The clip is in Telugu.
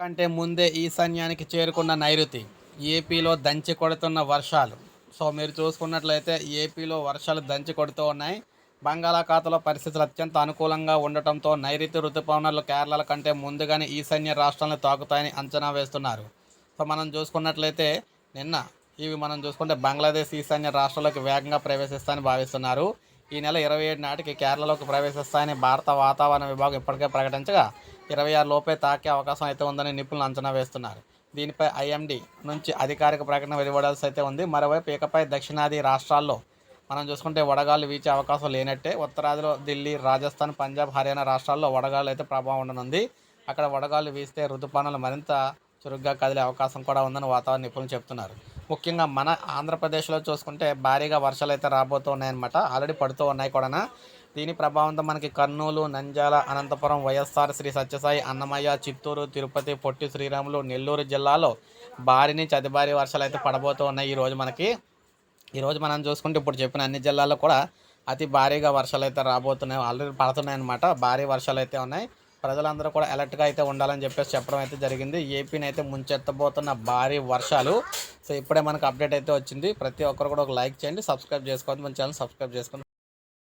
కంటే ముందే ఈశాన్యానికి చేరుకున్న నైరుతి ఏపీలో దంచి కొడుతున్న వర్షాలు. సో మీరు చూసుకున్నట్లయితే ఏపీలో వర్షాలు దంచి కొడుతూ ఉన్నాయి. బంగాళాఖాతంలో పరిస్థితులు అత్యంత అనుకూలంగా ఉండటంతో నైరుతి ఋతుపవనాలు కేరళ కంటే ముందుగానే ఈశాన్య రాష్ట్రాలను తాకుతాయని అంచనా వేస్తున్నారు. సో మనం చూసుకున్నట్లయితే నిన్న ఇవి మనం చూసుకుంటే బంగ్లాదేశ్ ఈశాన్య రాష్ట్రాలకు వేగంగా ప్రవేశిస్తాయని భావిస్తున్నారు. ఈ నెల ఇరవై ఏడు నాటికి కేరళలోకి ప్రవేశిస్తాయని భారత వాతావరణ విభాగం ఇప్పటికే ప్రకటించగా ఇరవై ఆరు లోపే తాకే అవకాశం అయితే ఉందని నిపుణులు అంచనా వేస్తున్నారు. దీనిపై ఐఎండీ నుంచి అధికారిక ప్రకటన వెలువడాల్సి అయితే ఉంది. మరోవైపు ఇకపై దక్షిణాది రాష్ట్రాల్లో మనం చూసుకుంటే వడగాలు వీచే అవకాశం లేనట్టే ఉత్తరాదిలో ఢిల్లీ రాజస్థాన్ పంజాబ్ హర్యానా రాష్ట్రాల్లో వడగాలు అయితే ప్రభావం ఉండనుంది. అక్కడ వడగాలు వీస్తే ఋతుపవనాలు మరింత చురుగ్గా కదిలే అవకాశం కూడా ఉందని వాతావరణ నిపుణులు చెప్తున్నారు. ముఖ్యంగా మన ఆంధ్రప్రదేశ్లో చూసుకుంటే భారీగా వర్షాలు అయితే రాబోతున్నాయన్నమాట. ఆల్రెడీ పడుతూ ఉన్నాయి కూడా దీని ప్రభావంతో మనకి కర్నూలు నంద్యాల అనంతపురం వైఎస్ఆర్ శ్రీ సత్యసాయి అన్నమయ్య చిత్తూరు తిరుపతి పొట్టి శ్రీరాములు నెల్లూరు జిల్లాలో భారీ నుంచి అతి భారీ వర్షాలు అయితే పడబోతూ ఉన్నాయి ఈరోజు మనకి ఈరోజు మనం చూసుకుంటే ఇప్పుడు చెప్పిన అన్ని జిల్లాల్లో కూడా అతి భారీగా వర్షాలు అయితే రాబోతున్నాయి ఆల్రెడీ పడుతున్నాయి అనమాట భారీ వర్షాలు అయితే ఉన్నాయి. ప్రజలందరూ కూడా అలర్ట్గా అయితే ఉండాలని చెప్పేసి చెప్పడం అయితే జరిగింది. ఏపీని అయితే ముంచెత్తబోతున్న భారీ వర్షాలు. సో ఇప్పుడే మనకు అప్డేట్ అయితే వచ్చింది. ప్రతి ఒక్కరు కూడా ఒక లైక్ చేయండి. సబ్స్క్రైబ్ చేసుకోండి మన ఛానల్ సబ్స్క్రైబ్ చేసుకోండి.